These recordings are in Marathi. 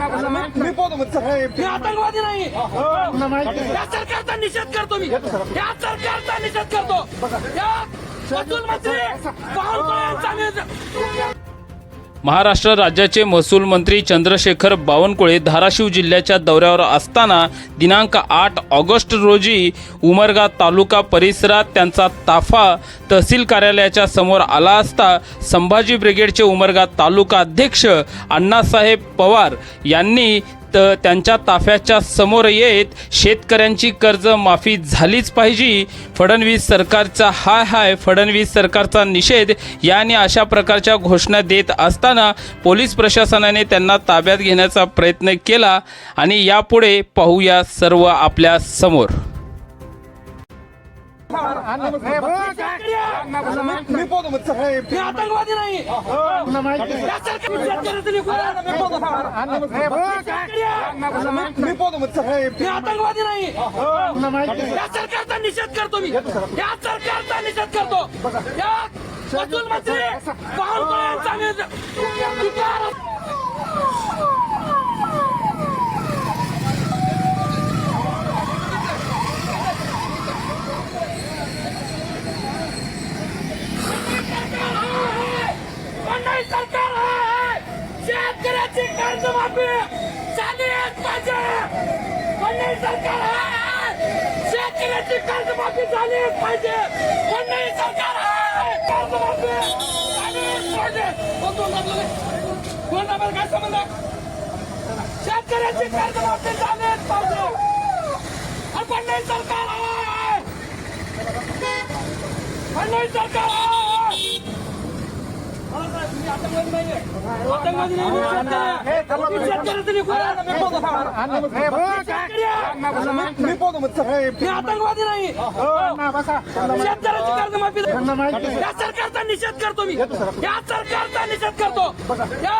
मी पोहतो मग मी आतंकवादी नाही. या सरकारचा निषेध करतो मी. या सरकारचा निषेध करतो. या मंत्री महाराष्ट्र राज्याचे महसूल मंत्री चंद्रशेखर बावनकुळे धाराशिव जिल्ह्याच्या दौऱ्यावर असताना दिनांक आठ ऑगस्ट रोजी उमरगा तालुका परिसरात त्यांचा ताफा तहसील कार्यालयाच्या समोर आला असता संभाजी ब्रिगेडचे उमरगा तालुका अध्यक्ष अण्णासाहेब पवार यांनी त त्यांच्या ताफ्याच्या समोर येत शेतकऱ्यांची कर्ज माफी झालीच पाहिजे फडणवीस सरकारचा हाय हाय फडणवीस सरकारचा निषेध याने अशा प्रकारच्या घोषणा देत असताना पोलीस प्रशासनाने त्यांना ताब्यात घेण्याचा प्रयत्न केला आणि यापुढे पाहूया सर्व आपल्यासमोर मी पोहतो मग साहेब मी आतंकवादी नाही. या सरकारचा शेतकऱ्याचं मी पोहतो मी पोहतो मग साहेब मी आतंकवादी नाही. या सरकारचा निषेध करतो मी. या सरकारचा निषेध करतो. या महसूल मंत्री बावनकुळे यांचा मी तुकार मंडळी सरकार आहे शेतकऱ्याची कर्जमाफी झालीच पाहिजे. मंडळी सरकार आहे शेतकऱ्याची कर्जमाफी झालीच पाहिजे. मंडळी सरकार आहे कर्जमाफी झालीच पाहिजे. कोण बोलणार काय समजलं शेतकऱ्याची कर्जमाफी झालीच पाहिजे. सरकार आहे सरकार आहे आतंकवादी आतंकवादी नाही, मी शेतकऱ्याचं मी मी मी आतंकवादी नाही शेतकऱ्याची कर्जमाफी या सरकारचा निषेध करतो मी या सरकारचा निषेध करतो या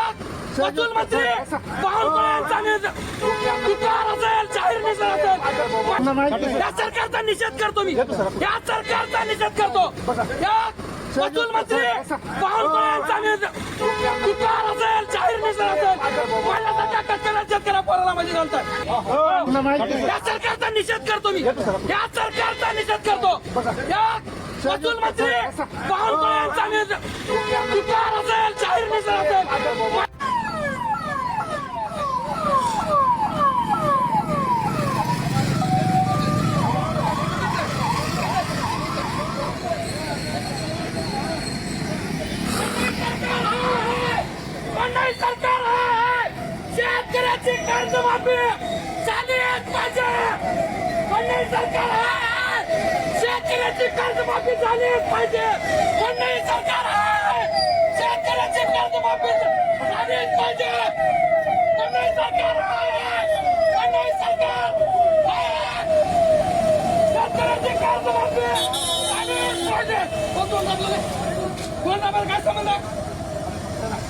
मंत्री बावनकुळे यांचा तुकार असेल जाहीर निषेध असेल या सरकारचा निषेध करतो मी. या सरकारचा निषेध करतो. या महसूल मंत्री बावनकुळे तुकार असेल जाहीर निषेध असेल माझ्यासारख्या कष्टकरी शेतकऱ्या पोराला मध्ये घालतात या सरकारचा निषेध करतो मी. या सरकारचा निषेध करतो. या महसूल मंत्री बावनकुळे तुकार असेल जाहीर निषेध असेल मंडळी सरकार आहे शेतकऱ्याची कर्जमाफी झालीच पाहिजे! मंडळी सरकार आहे! शेतकऱ्याची कर्जमाफी झालीच पाहिजे! मंडळी सरकार आहे! शेतकऱ्याची कर्जमाफी झालीच पाहिजे! मंडळी सरकार आहे! मंडळी सरकार आहे. शेतकऱ्याची कर्जमाफी झालीच पाहिजे! कोण बोलणार कोण काय संबंध?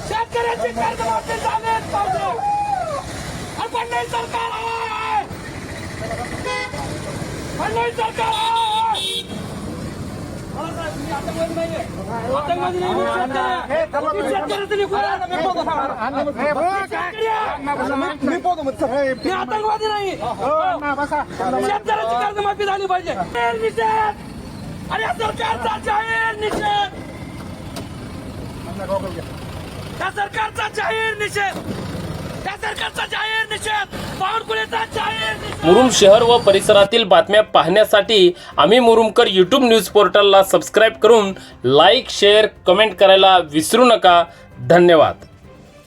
शेतकऱ्याची कर्जमाफी झालीच पाहिजे! फडणवीस सरकार आहे! फडणवीस सरकार मी पोहतो आतंकवादी नाही. शेतकऱ्याची कर्जमाफी झाली पाहिजे. निषेध. आणि या सरकारचा जाहीर निषेध. या सरकारचा जाहीर निषेध. मुरुम शहर व परिसरातील बातम्या पाहण्यासाठी आम्ही मुरुमकर यूट्यूब न्यूज पोर्टलला सबस्क्राईब करून लाईक शेअर कमेंट करायला विसरू नका. धन्यवाद.